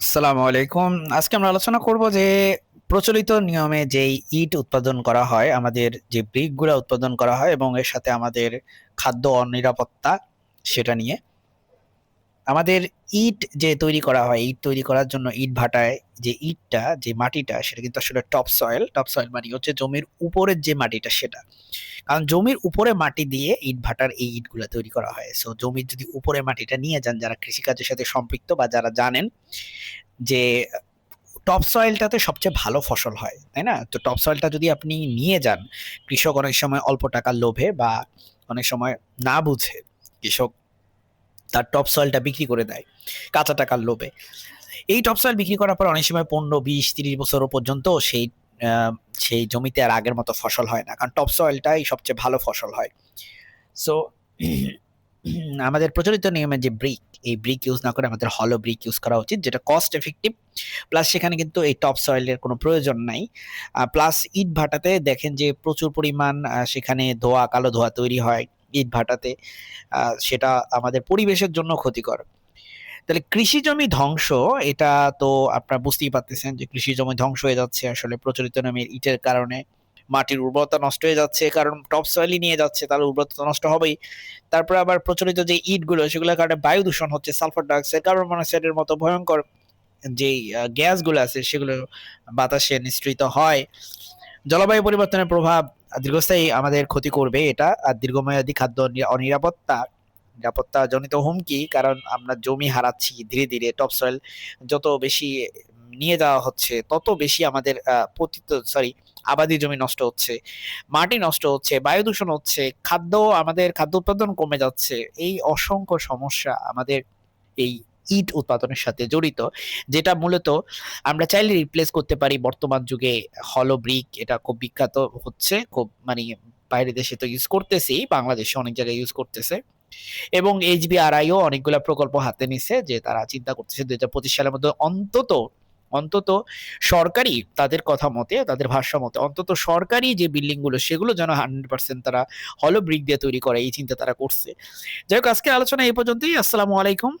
আসসালামু আলাইকুম। আজকে আমরা আলোচনা করব যে প্রচলিত নিয়মে যেই ইট উৎপাদন করা হয়, আমাদের যে ব্রিকগুলো উৎপাদন করা হয় এবং এর সাথে আমাদের খাদ্য অনিরাপত্তা সেটা নিয়ে। আমাদের ইট যে তৈরি করা হয়, ইট তৈরি করার জন্য ইট ভাটায় যে ইটটা, যে মাটিটা, সেটা কিন্তু আসলে টপ সয়েল টপ সয়েল মানে হচ্ছে জমির উপরের যে মাটিটা সেটা। কারণ জমির উপরে মাটি দিয়ে ইট ভাটার এই ইটগুলো তৈরি করা হয়। সো জমির যদি উপরে মাটিটা নিয়ে যান, যারা কৃষিকাজের সাথে সম্পৃক্ত বা যারা জানেন যে টপ সয়েলটাতে সবচেয়ে ভালো ফসল হয়, তাই না? তো টপ সয়েলটা যদি আপনি নিয়ে যান, কৃষক অনেক সময় অল্প টাকার লোভে বা অনেক সময় না বুঝে, কৃষক তার টপ সয়েলটা বিক্রি করে দেয় কাঁচা টাকার লোভে। এই টপ সয়েল বিক্রি করার পর অনেক সময় পনেরো, বিশ, তিরিশ বছর পর্যন্ত সেই সেই জমিতে আর আগের মতো ফসল হয় না। কারণ টপ সয়েলটাই সবচেয়ে ভালো ফসল হয়। সো আমাদের প্রচলিত নিয়মে যে ব্রিক এই ব্রিক ইউজ না করে আমাদের হলো ব্রিক ইউজ করা উচিত, যেটা কস্ট এফেক্টিভ প্লাস সেখানে কিন্তু এই টপ সয়েলের কোনো প্রয়োজন নাই। প্লাস ইট ভাটাতে দেখেন যে প্রচুর পরিমাণ সেখানে ধোয়া, কালো ধোয়া তৈরি হয়। ইট ভাটাতে সেটা আমাদের পরিবেশের জন্য ক্ষতিকর। তাহলে কৃষি জমি ধ্বংস, এটা তো আপনারা বুঝতেই পারতেছেন যে কৃষি জমি ধ্বংস হয়ে যাচ্ছে, আসলে প্রচলিত নামের ইটের কারণে। মাটির উর্বরতা নষ্ট হয়ে যাচ্ছে, কারণ টপ সয়েলই নিয়ে যাচ্ছে, তাহলে উর্বরতা নষ্ট হবেই। তারপরে আবার প্রচলিত যে ইটগুলো, সেগুলোর কারণে বায়ু দূষণ হচ্ছে, সালফার ডাইঅক্সাইড, কার্বন মনোক্সাইডের মতো ভয়ঙ্কর যেই গ্যাসগুলো আছে, সেগুলো বাতাসে নিঃসৃত হয়। জলবায়ু পরিবর্তনের প্রভাব দীর্ঘস্থায়ী আমাদের ক্ষতি করবে এটা, আর দীর্ঘমেয়াদী খাদ্য অনিরাপত্তা নিরাপত্তা জনিত হুমকি, কারণ আমরা জমি হারাচ্ছি ধীরে ধীরে টপ সয়েল যত বেশি নিয়ে যাওয়া হচ্ছে, তত বেশি আমাদের পতিত সরি আবাদি জমি নষ্ট হচ্ছে, মাটি নষ্ট হচ্ছে, বায়ু দূষণ হচ্ছে, খাদ্য, আমাদের খাদ্য উৎপাদন কমে যাচ্ছে, এই অসংখ্য সমস্যা আমাদের এই ইট উৎপাদনের সাথে জড়িত, যেটা মূলত আমরা চাইলে রিপ্লেস করতে পারি বর্তমান যুগে হলো ব্রিক এটা খুব বিখ্যাত হচ্ছে, খুব মানে বাইরের দেশে তো ইউজ করতেছি, বাংলাদেশে অনেক জায়গায় ইউজ করতেছে। এবং এইচবিআরআইও অনেকগুলা প্রকল্প হাতে নিছে, যে তারা চিন্তা করতেছে দুই হাজার পঁচিশ সালের মধ্যে অন্তত অন্তত সরকারি তাদের কথা মতে, তাদের ভাষ্য মতে, অন্তত সরকারি যে বিল্ডিংগুলো সেগুলো যেন হান্ড্রেড পার্সেন্ট তারা হলো ব্রিক দিয়ে তৈরি করে, এই চিন্তা তারা করছে। যাই হোক আজকে আলোচনা এই পর্যন্তই, আসসালামু আলাইকুম।